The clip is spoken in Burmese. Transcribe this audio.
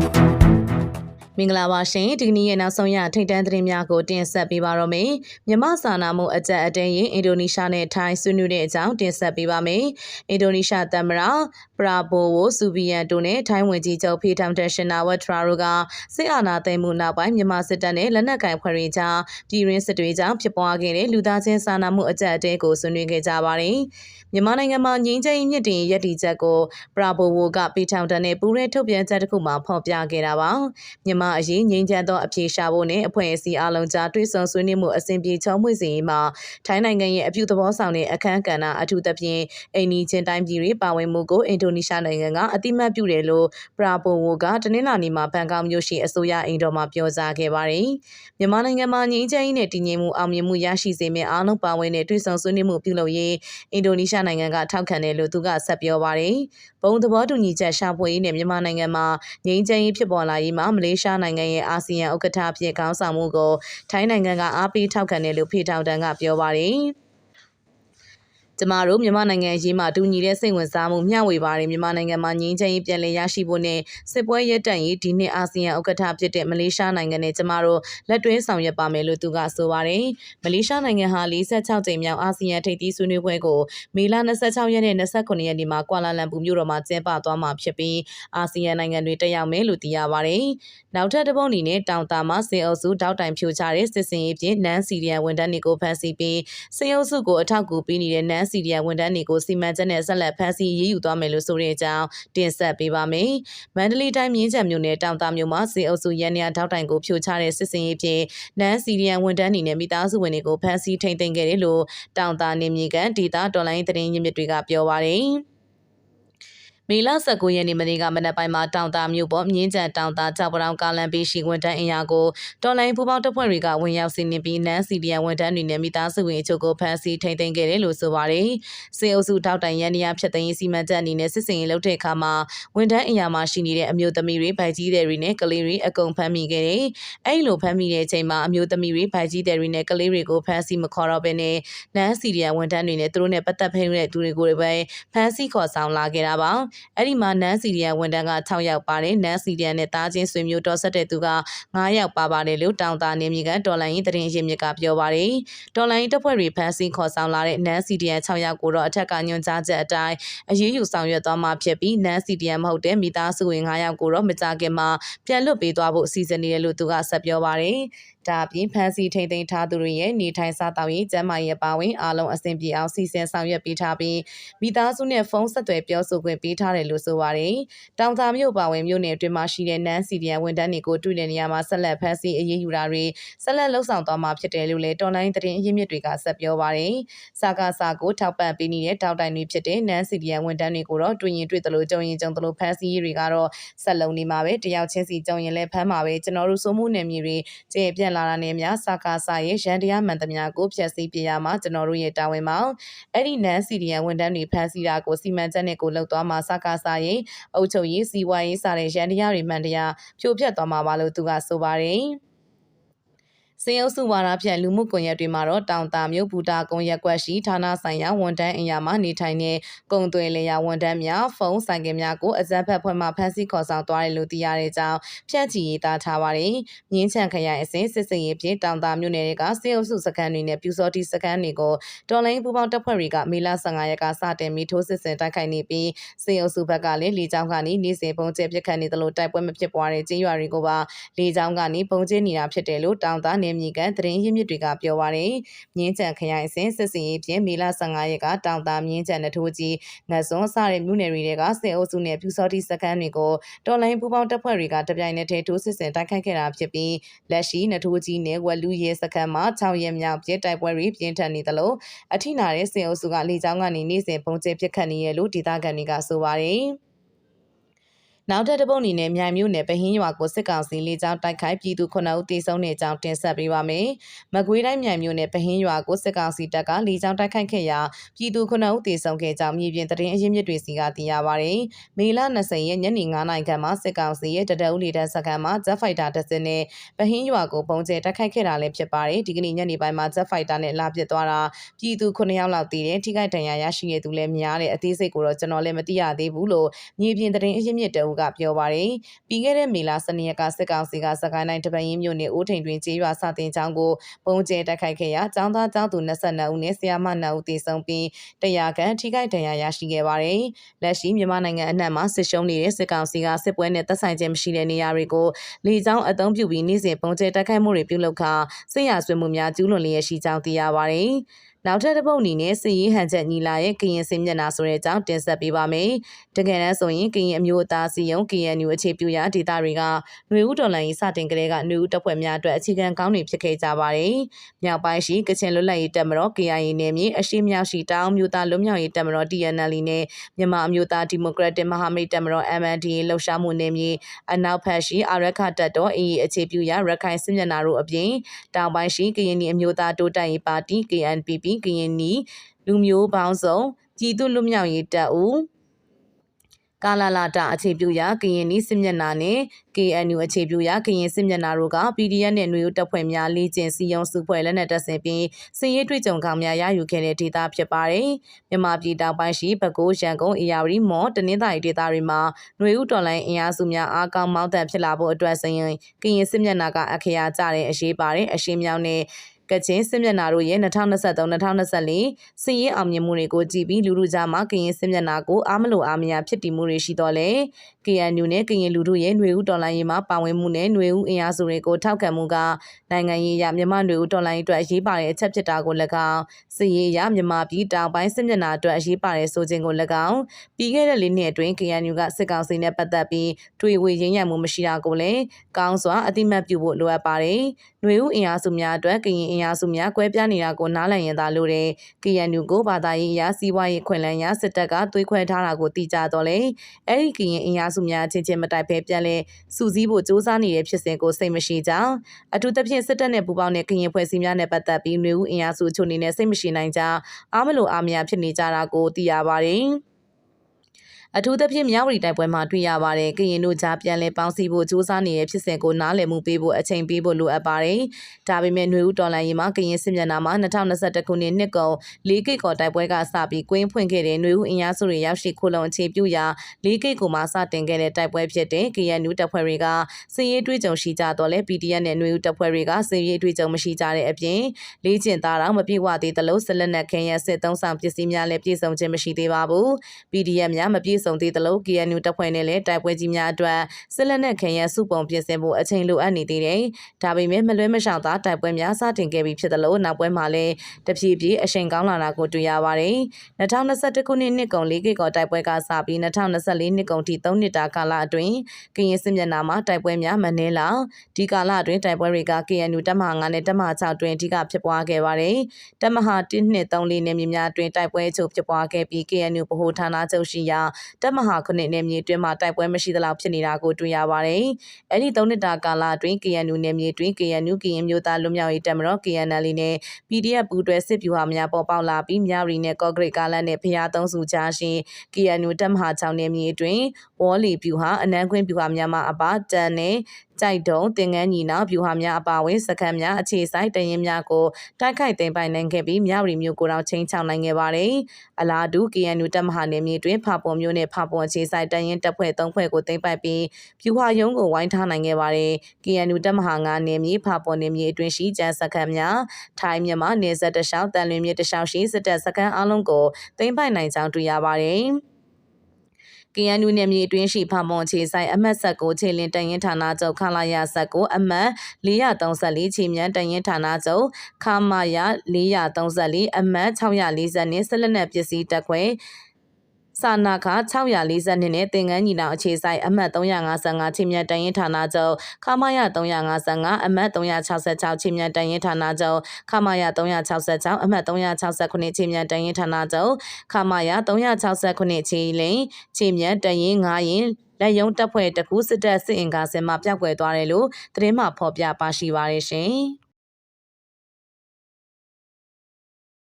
မ င်္ဂလာပါရှင်ဒီကနေ့ရဲ့နောက်ဆုံးရထိတ်တန်းသတင်းများကိုတင်ဆက်ပေးပါတော့မယ်မြမစာနာမှုအကြက်အတဲရင်အင်ဒိုနီးရှားနဲ့ထိုင်းဆွေးနွေးတဲ့အကြောင်းတင်ဆက်ပေးပါမယ်အင်ဒိုနီးရှားသမ္မတပရာဘိုဝိုဆူဗီယန်တို့နဲ့ထိုင်းဝန်ကြီးချုပ်ဖီတမ်တက်ရှင်နာဝတ်ထရာတို့ကစစ်အာဏာသိမ်းမှုနောက်ပိုင်းမြမစစ်တပ်နဲ့လက်နက်ကင်ဖွဲ့တွေကြားပြည်ရင်းစစ်တွေကြောင့်ဖြစ်ပွားခဲ့တဲ့လူသားချင်းစာနာမှုအကြက်အတဲကိုဆွေးနွေးခဲ့ကြပါတယ်မြန်မာနိုင်ငံမှာငြိမ်းချမ်းရေးမြင့်တင်ရည်တည်ချက်ကိုပရာဘိုဝိုကပီထောင်တန်နဲ့ပူးရဲထုတ်ပြန်ချက်တစ်ခုမှဖော်ပြခဲ့တာပါမြန်မာအရေးငြိမ်းချမ်းသောအပြေရှာဖို့နဲ့အဖွဲ့အစည်းအလုံးကြားတွဲဆုံဆွေးနွေးမှုအစဉ်ပြေချောမွေ့စေရေးမှာထိုင်းနိုင်ငံရဲ့အပြုသဘောဆောင်တဲ့အခမ်းကဏ္ဍအထူးသဖြင့်အိန္ဒိချင်းတိုင်းပြည်တွေပါဝင်မှုကိုအင်ဒိုနီးရှားနိုင်ငံကအတိမတ်ပြုတယ်လို့ပရာဘိုဝိုကတနင်္လာနေ့မှာဘန်ကောက်မြို့ရှိအစိုးရအိမ်တော်မှာပြောကြားခဲ့ပါတယ်မြန်မာနိုင်ငံမှာငြိမ်းချမ်းရေးနဲ့တည်ငြိမ်မှုအောင်မြင်မှုရရှိစေမယ့်အားလုံးပါဝင်တဲ့တွဲဆုံဆွေးနွေးမှုပြုလုပ်ရေးအင်ဒိုနီးရှားနိုင်ငံကထောက်ခံတယ်လို့သူကဆက်ပြောပါတယ်။ဘုံသဘောတူညီချက်ရှာဖွေရေးနဲ့မြန်မာနိုင်ငံမှာငြိမ်းချမ်းရေးဖြစ်ပေါ်လာရေးမှာမလေးရှားနိုင်ငံရဲ့အာဆီယံဥက္ကဋ္ဌအဖြစ်ခေါင်းဆောင်မှုကိုထိုင်းနိုင်ငံကအားပေးထောက်ခံတယ်လို့ဖေထောင်တန်ကပြောပါတယ်။ ကျမတို့မြန်မာနိုင်ငံအရေးမှာတူညီတဲ့စိတ်ဝင်စားမှုမျှဝေပါတယ်မြန်မာနိုင်ငံမှာငြိမ်းချမ်းရေးပြန်လည်ရရှိဖို့နဲ့စစ်ပွဲရပ်တန့်ရေးဒီနှစ်အာဆီယံဥက္ကဋ္ဌဖြစ်တဲ့မလေးရှားနိုင်ငံနဲ့ကျမတို့လက်တွဲဆောင်ရွက်ပါမယ်လို့သူကဆိုပါတယ်မလေးရှားနိုင်ငံဟာ46ကြိမ်မြောက်အာဆီယံထိပ်သီးဆွေးနွေးပွဲကိုမေလ26ရက်နဲ့29ရက်နေ့မှာကွာလာလမ်ပူမြို့တော်မှာကျင်းပသွားမှာဖြစ်ပြီးအာဆီယံနိုင်ငံတွေတက်ရောက်မယ်လို့သိရပါတယ်နောက်ထပ်တစ်ပုတ်အနေနဲ့တောင်တာမှာစေအုပ်စုတောက်တိုင်ဖြိုချတဲ့စစ်စင်ရေးဖြင့်နန်းစီရီယံဝန်ထမ်းတွေကိုဖမ်းဆီးပြီးစေအုပ်စုကိုအထောက်အကူပေးနေတဲ့နန်းစီရီယံဝန်ထမ်းတွေကိုစီမံချက်နဲ့ဆက်လက်ဖမ်းဆီးရေးယူသွားမယ်လို့ဆိုတဲ့အကြောင်းတင်ဆက်ပေးပါမယ်။မန္တလေးတိုင်းမြင်းချံမြို့နယ်တောင်တာမြို့မှာစေအုပ်စုရန်ရထောက်တိုင်ကိုဖြိုချတဲ့စစ်စင်ရေးဖြင့်နန်းစီရီယံဝန်ထမ်းတွေနဲ့မိသားစုဝင်တွေကိုဖမ်းဆီးထိန်သိမ်းခဲ့တယ်လို့တောင်တာနေမြေကန်ဒေတာတော်လိုင်းသတင်းရင်းမြစ်တွေကပြောပါရယ်။ မေလ19ရက်နေ့မနေ့ကမနက်ပိုင်းမှာတောင်တာမြို့ပေါ်မြင်းကြံတောင်တာကြောက်ပရောင်ကာလန်ပေးရှိဝန်တန်းအင်အားကိုတော်လိုင်းပူပေါင်းတပ်ဖွဲ့တွေကဝင်ရောက်စီးနင်းပြီးနန်းစီဒီယံဝန်တန်းတွေနဲ့မိသားစုဝင်အချို့ကိုဖမ်းဆီးထိန်သိမ်းခဲ့တယ်လို့ဆိုပါတယ်။စေအုပ်စုထောက်တိုင်ရန်နီယာဖြတ်သိမ်းရေးစီမံချက်အနေနဲ့စစ်စင်ရေးလုပ်တဲ့အခါမှာဝန်တန်းအင်အားမှာရှိနေတဲ့အမျိုးသမီးတွေဗိုက်ကြီးတွေနဲ့ကလေးတွေအကုန်ဖမ်းမိခဲ့တယ်။အဲဒီလိုဖမ်းမိတဲ့အချိန်မှာအမျိုးသမီးတွေဗိုက်ကြီးတွေနဲ့ကလေးတွေကိုဖမ်းဆီးမခေါ်တော့ဘဲနဲ့နန်းစီဒီယံဝန်တန်းတွေနဲ့သူတို့နဲ့ပတ်သက်ဖဲတဲ့သူတွေကိုပဲဖမ်းဆီးခေါ်ဆောင်လာခဲ့တာပါ။အဲ့ဒီမှာနန်းစီရီယံဝန်တန်းက6ယောက်ပါတယ်နန်းစီရီယံနဲ့တားချင်းဆွေမျိုးတော်ဆက်တဲ့သူက9ယောက်ပါပါတယ်လို့တောင်တာနေမြေကဒေါ်လာရင်းသတင်းရင်းမြစ်ကပြောပါတယ်ဒေါ်လာရင်းတပ်ဖွဲ့တွေဖမ်းဆီးခေါ်ဆောင်လာတဲ့နန်းစီရီယံ6ယောက်ကိုတော့အထက်ကညွှန်ကြားချက်အတိုင်းအရေးယူဆောင်ရွက်သွားမှာဖြစ်ပြီးနန်းစီရီယံမဟုတ်တဲ့မိသားစုဝင်9ယောက်ကိုတော့မကြခင်မှာပြန်လွတ်ပေးသွားဖို့အစီအစဉ်နေတယ်လို့သူကဆက်ပြောပါတယ်ဒါအပြင်ဖမ်းဆီးထိန်သိမ်းထားသူတွေရဲ့နေထိုင်စားသောက်ရေးကျန်းမာရေးပါဝင်အားလုံးအဆင်ပြေအောင်စီစဉ်ဆောင်ရွက်ပေးထားပြီးမိသားစုနဲ့ဖုန်းဆက်သွယ်ပြောဆိုခွင့်ပေးထားတယ်လို့ဆိုပါတယ်။တောင်သာမြို့ပါဝင်မြို့နယ်အတွင်းမှာရှိတဲ့နန်းစီဒီယံဝန်ထမ်းတွေကိုတွေ့တဲ့နေရာမှာဆက်လက်ဖမ်းဆီးအရေးယူတာတွေဆက်လက်လှုပ်ဆောင်သွားမှာဖြစ်တယ်လို့လည်းတော်လိုင်းသတင်းအရင်းမြစ်တွေကဆက်ပြောပါတယ်။စာကာစာကိုထောက်ပံ့ပေးနေတဲ့တောက်တိုင်တွေဖြစ်တဲ့နန်းစီဒီယံဝန်ထမ်းတွေကိုတော့တွေ့ရင်တွေ့သလိုကြုံရင်ကြုံသလိုဖမ်းဆီးရေးတွေကတော့ဆက်လုံနေမှာပဲတယောက်ချင်းစီကြုံရင်လည်းဖမ်းမှာပဲကျွန်တော်တို့စိုးမှုနယ်မြေတွေကျေပြန့်လာတာနဲ့များစာကာစာရဲ့ရန်တရားမှန်သမျှကိုဖျက်ဆီးပြရမှာကျွန်တော်တို့ရဲ့တာဝန်ပါအဲ့ဒီနန်းစီဒီယံဝန်ထမ်းတွေဖမ်းဆီးတာကိုစီမံချက်နဲ့ကိုလှုပ်သွားမှာစာကာစာရဲ့အုပ်ချုပ်ရေးစီဝါရေးစတဲ့ရန်တရားတွေမှန်တရားဖြိုဖျက်သွားမှာပါလို့သူကဆိုပါတယ် စင်အုပ်စုဝါဒဖြန့်လူမှုကွန်ရက်တွေမှာတော့တောင်တာမြို့ဘူတာကုန်းရက်ကွက်ရှိဌာနဆိုင်ရာဝန်ထမ်းအင်အားမှနေထိုင်တဲ့ကုံသွေလျာဝန်ထမ်းများဖုန်းဆိုင်ကယ်များကိုအကြမ်းဖက်ဖွဲ့မှဖမ်းဆီးခေါ်ဆောင်သွားတယ်လို့သိရတဲ့အကြောင်းဖြန့်ချီရေးသားထားပါတယ်။မြင်းချံခရိုင်အစဉ်စစ်စင်ရေးဖြင့်တောင်တာမြို့နယ်ကစင်အုပ်စုစခန်းတွေနဲ့ပြူစောတိစခန်းတွေကိုတော်လိုင်းပူပေါင်းတပ်ဖွဲ့တွေကမေလ15ရက်ကစတင်ပြီးထိုးစစ်ဆင်တိုက်ခိုက်နေပြီးစင်အုပ်စုဘက်ကလည်းလေကြောင်းကနေနေစဉ်ပုံကျဲပစ်ခတ်နေသလိုတိုက်ပွဲမဖြစ်ပွားတဲ့ကျေးရွာတွေကိုပါလေကြောင်းကနေပုံကျဲနေတာဖြစ်တယ်လို့တောင်တာနေမြေကန်သတင်းရင်းမြစ်တွေကပြောပါရယ်မြင်းကြံခရိုင်အစဉ်စစ်စင်ရေးဖြင့်မေလ15ရက်ကတောင်တာမြင်းကြံနထိုးကြီးငတ်စွန်းစတဲ့မြို့နယ်တွေကဆင်အုပ်စုနဲ့ပြူစောတိစခန်းတွေကိုတော်လိုင်းပူပေါင်းတပ်ဖွဲ့တွေကတပြိုင်နက်တည်းထိုးစစ်ဆင်တိုက်ခိုက်ခဲ့တာဖြစ်ပြီးလက်ရှိနထိုးကြီးနဲ့ဝက်လူရဲစခန်းမှာ6ရက်မြောက်ပြစ်တိုက်ပွဲတွေပြင်းထန်နေသလိုအထိနာတဲ့ဆင်အုပ်စုကလေကြောင်းကနေနေ့စဉ်ပုံကျဲပစ်ခတ်နေရလို့ဒေသခံတွေကဆိုပါရယ် နောက်ထပ်တစ်ပုတ်အနေနဲ့မြိုင်မြို့နယ်ပဟင်းရွာကိုစစ်ကောင်စီလေးကြောင်းတိုက်ခိုက်ပြည်သူ9ဦးတေဆုံးတဲ့အကြောင်းတင်ဆက်ပေးပါမယ်။မကွေးတိုင်းမြိုင်မြို့နယ်ပဟင်းရွာကိုစစ်ကောင်စီတပ်ကလေးကြောင်းတိုက်ခိုက်ခဲ့ရာပြည်သူ9ဦးတေဆုံးခဲ့ကြောင်းမြေပြင်သတင်းအရင်းမြစ်တွေစီကသိရပါဗျ။မေလ20ရက်ညနေ9နာရီခန့်မှာစစ်ကောင်စီရဲ့တဒအုပ်လီတန်းစခန်းမှာဂျက်ဖိုက်တာတစ်စင်းနဲ့ပဟင်းရွာကိုပုံကျဲတိုက်ခိုက်ခဲ့တာလည်းဖြစ်ပါတယ်။ဒီကနေ့ညနေပိုင်းမှာဂျက်ဖိုက်တာနဲ့လာပစ်သွားတာပြည်သူ9ယောက်လောက်တည်တယ်ထိခိုက်ဒဏ်ရာရရှိရသူလည်းများတယ်အသေးစိတ်ကိုတော့ကျွန်တော်လည်းမသိရသေးဘူးလို့မြေပြင်သတင်းအရင်းမြစ်တအတို့ကပြောပါတယ်။ပြီးခဲ့တဲ့မေလ12ရက်ကစစ်ကောင်စီကစကိုင်းတိုင်းတပင်းရင်းမြို့နယ်ဦးထိန်တွင်ကျေးရွာစတင်ကျောင်းကိုပုံကျဲတိုက်ခိုက်ခဲ့ရာကျောင်းသားကျောင်းသူ22ဦးနဲ့ဆရာမ2ဦးသေဆုံးပြီးတရားခံထိခိုက်ဒဏ်ရာရရှိခဲ့ပါတယ်။လက်ရှိမြန်မာနိုင်ငံအနှံ့မှာစစ်ရှုံးနေတဲ့စစ်ကောင်စီကစစ်ပွဲနဲ့သက်ဆိုင်ခြင်းမရှိတဲ့နေရာတွေကိုလေကြောင်းအုံပြုပြီးနေ့စဉ်ပုံကျဲတိုက်ခိုက်မှုတွေပြုလုပ်ခါစစ်ရာဆွေးမှုများကျူးလွန်လျက်ရှိကြောင်းသိရပါတယ်။ နောက်ထပ်တစ်ပုတ်အနေနဲ့စီရင်ဟန်ချက်ညီလာရဲ့ကရင်စင်မျက်နှာဆိုတဲ့အကြောင်းတင်ဆက်ပေးပါမယ်။တကယ်တမ်းဆိုရင်ကရင်အမျိုးအသားစီယုံ KNU အခြေပြုရာဒေသတွေကຫນွေဦးတော်လိုင်းစတင်ကလေးကຫນွေဦးတပ်ဖွဲ့များအတွက်အခြေခံကောင်းတွေဖြစ်ခဲ့ကြပါတယ်။မြောက်ပိုင်းရှိကချင်လွတ်လပ်ရေးတပ်မတော် KIA နယ်မြေအရှိမြောက်ရှိတောင်မျိုးသားလွတ်မြောက်ရေးတပ်မတော် TNL နဲ့မြန်မာအမျိုးသားဒီမိုကရက်တစ်မဟာမိတ်တပ်မတော် MNDA လှုပ်ရှားမှုနယ်မြေအနောက်ဖက်ရှိအာရခတပ်တော် AA အခြေပြုရာရခိုင်စစ်မျက်နှာတို့အပြင်တောင်ပိုင်းရှိကရင်အမျိုးသားတိုးတက်ရေးပါတီ KNPP ကရင်နီလူမျိုးပေါင်းစုံပြည်သူလူမျိုးရေးတပ်ဦးကာလာလာတာအခြေပြုရာကရင်နီစစ်မျက်နှာနဲ့ KNU အခြေပြုရာကရင်စစ်မျက်နှာတို့က PDF နဲ့နှွေဦးတပ်ဖွဲ့များလေ့ကျင့်စည်းရုံးစုဖွဲ့လက်နက်တပ်ဆင်ပြီးစစ်ရေးတွေ့ကြုံကောင်များရယူခဲ့တဲ့ဒေသဖြစ်ပါတယ်။မြန်မာပြည်တောင်ပိုင်းရှိပဲခူးရန်ကုန်အေရဝတီမော်တနင်္သာရီဒေသတွေမှာနှွေဦးတော်လိုင်းအင်အားစုများအားကောင်းမောင်းတန်ဖြစ်လာဖို့အတွက်စရင်ကရင်စစ်မျက်နှာကအခရာကြတဲ့အရေးပါတဲ့အရှင်းမြောင်းနဲ့ ကချင်စစ်မျက်နှာတို့ရဲ့2023-2024စီးရင်အောင်မြင်မှုတွေကိုကြည့်ပြီးလူလူကြားမှာကရင်စစ်မျက်နှာကိုအားမလို့အားမရဖြစ်တည်မှုတွေရှိတော့လေ KNU နဲ့ကရင်လူထုရဲ့ຫນွေဦးတော်လိုင်းရေးမှာပါဝင်မှုနဲ့ຫນွေဦးအင်အားစုတွေကိုထောက်ခံမှုကနိုင်ငံရေးရမြန်မာຫນွေဦးတော်လိုင်းအတွက်အရေးပါတဲ့အချက်ဖြစ်တာကို၎င်းစီရေးရမြန်မာပြည်တောင်ပိုင်းစစ်မျက်နှာအတွက်အရေးပါတဲ့ဆိုခြင်းကို၎င်းပြီးခဲ့တဲ့လေးနှစ်အတွင်း KNU ကစစ်ကောင်စီနဲ့ပတ်သက်ပြီးတွေ့ဝေရင်းရမှုမရှိတာကိုလည်းကောင်းစွာအတိမတ်ပြုဖို့လိုအပ်ပါတယ်။ຫນွေဦးအင်အားစုများအတွက်ကရင်အင် အားစုများကွဲပြားနေတာကိုနားလည်ရင်သာလို့တဲ့ KNU ကိုဘာသာရေးအရစီးပွားရေးခွင့်လန်းရစစ်တပ်ကသွေးခွဲထားတာကိုသိကြတော့လေအဲ့ဒီကရင်အင်အားစုများချင်းချင်းမတိုက်ဖဲပြန်လဲစူးစီးဖို့စ조사နေတဲ့ဖြစ်စဉ်ကိုစိတ်မရှိကြောင်းအထူးသဖြင့်စစ်တပ်နဲ့ပူးပေါင်းတဲ့ကရင်ဖွဲ့စည်းများနဲ့ပတ်သက်ပြီးຫນွေဦးအင်အားစုချို့နေနဲ့စိတ်မရှိနိုင်ကြအားမလို့အားမရဖြစ်နေကြတာကိုသိရပါတယ်။ အထူးသဖြင့်မြဝတီတိုက်ပွဲမှာတွေ့ရပါတယ်။ကရင်တို့ကြားပြန်လည်ပေါင်းစည်းဖို့ကြိုးစားနေတဲ့ဖြစ်စဉ်ကိုနားလည်မှုပေးဖို့အချိန်ပေးဖို့လိုအပ်ပါတယ်။ဒါပေမဲ့ຫນွေဦးတော်လိုင်းရေးမှာကရင်စစ်မျက်နှာမှာ2021ခုနှစ်နှစ်ကုန်၄ကိတ်ကော်တိုက်ပွဲကစပြီးကွင်းဖွင့်ခဲ့တဲ့ຫນွေဦးအင်အားစုတွေရောက်ရှိခိုလုံအခြေပြုရာ၄ကိတ်ကိုမှစတင်ခဲ့တဲ့တိုက်ပွဲဖြစ်တဲ့ KNU တပ်ဖွဲ့တွေကစစ်ရေးတွေးကြုံရှိကြတော့လဲ PDF နဲ့ຫນွေဦးတပ်ဖွဲ့တွေကစစ်ရေးတွေးကြုံမရှိကြတဲ့အပြင်လေးကျင်သားတော့မပြေဝသေးသလိုဆက်လက်နက်ခဲယစစ်သုံးဆောင်ပစ္စည်းများလည်းပြည့်စုံခြင်းမရှိသေးပါဘူး။ PDF များမပြ ည့်စုံသေးသလို KNU တပ်ဖွဲ့နဲ့လည်းတိုက်ပွဲကြီးများအတွက်စစ်လက်နက်ခင်ရစုပုံပြင်ဆင်ဖို့အချိန်လိုအပ်နေသေးတယ်။ဒါပေမဲ့မလွဲမရှောင်သာတိုက်ပွဲများစတင်ခဲ့ပြီးဖြစ်သလိုနောက်ပွဲမှာလည်းတဖြည်းဖြည်းအချိန်ကောင်းလာတာကိုတွေ့ရပါတယ်။2021ခုနှစ်နှစ်ကုန်၄ကိကောတိုက်ပွဲကစပြီး2024နှစ်ကုန်ထိ3နှစ်တာကာလအတွင်းကရင်စစ်မျက်နှာမှာတိုက်ပွဲများမနှဲလာဒီကာလအတွင်းတိုက်ပွဲတွေက KNU တပ်မဟာ9နဲ့တပ်မဟာ6တွင်အဓိကဖြစ်ပွားခဲ့ပါတယ်။တပ်မဟာ1နှစ်3လေးနယ်မြေများအတွင်းတိုက်ပွဲချုပ်ဖြစ်ပွားခဲ့ပြီး KNU ဗဟိုဌာနချုပ်ရှိရာတပ်မဟာ9နယ်မြေအတွင်းမှာတိုက်ပွဲမရှိသလောက်ဖြစ်နေတာကိုတွေ့ရပါတယ်။အဲဒီ၃နှစ်တာကာလအတွင်း KNU နယ်မြေအတွင်း KNU ကရင်မျိုးသားလူမျိုးရေးတပ်မတော် KNL နဲ့ PDF ပူးတွဲစစ်ဗျူဟာများပေါ်ပေါက်လာပြီးမြရီနဲ့ကော့ဂရိတ်ကားလန်နဲ့ဖျားသုံးစုကြားရှိ KNU တပ်မဟာ6နယ်မြေအတွင်းဝေါ်လီဗျူဟာအနန်းခွင်းဗျူဟာများမှအပါတန်နဲ့ကြိုက်တုံတင်ငန်းညီနောင်ဗျူဟာများအပါအဝင်စခန်းများအခြေဆိုင်တရင်များကိုတိုက်ခိုက်သိမ်းပိုင်နိုင်ခဲ့ပြီးမြဝတီမြို့ကိုတော့ချင်းချောင်းနိုင်ခဲ့ပါတယ်။အလားတူ KNU တပ်မဟာနယ်မြေတွင်ဖာပွန်မြို့နယ်ဖာပွန်အခြေဆိုင်တရင်တပ်ဖွဲ့၃ဖွဲ့ကိုသိမ်းပိုက်ပြီးဗျူဟာရုံးကိုဝိုင်းထားနိုင်ခဲ့ပါတယ်။ KNU တပ်မဟာ9နယ်မြေဖာပွန်နယ်မြေအတွင်းရှိကျန်းစခန်းများထိုင်းမြန်မာနယ်စပ်တလျှောက်တန်လွင်မြစ်တလျှောက်ရှိစစ်တပ်စခန်းအလုံးကိုသိမ်းပိုက်နိုင်ကြောင်းတွေ့ရပါတယ်။ KNU နယ်မြေအတွင်းရှိဖာမွန်ခြေဆိုင်အမှတ်ဆက်ကိုခြေလင်းတရင်ဌာနချုပ်ခလာရဆက်ကိုအမှတ်434ခြေမြန်တရင်ဌာနချုပ်ခမာရ434အမှတ်640နဲ့ဆက်လက်နက်ပစ္စည်းတက်ခွဲ စာနာခ642နဲ့သင်္ကန်းညီနောင်အခြေဆိုင်အမှတ်355ချင်းမြတ်တရင်ဌာနချုပ်ခမာယ355အမှတ်366ချင်းမြတ်တရင်ဌာနချုပ်ခမာယ366အမှတ်369ချင်းမြတ်တရင်ဌာနချုပ်ခမာယ369ချင်းလင်းချင်းမြတ်တရင်9ရင်လက်ယုံတပ်ဖွဲ့တကူစစ်တပ်စစ်အင်္ဂါစင်မှပျောက်ကွယ်သွားတယ်လို့သတင်းမှဖော်ပြပါရှိပါရရှင်။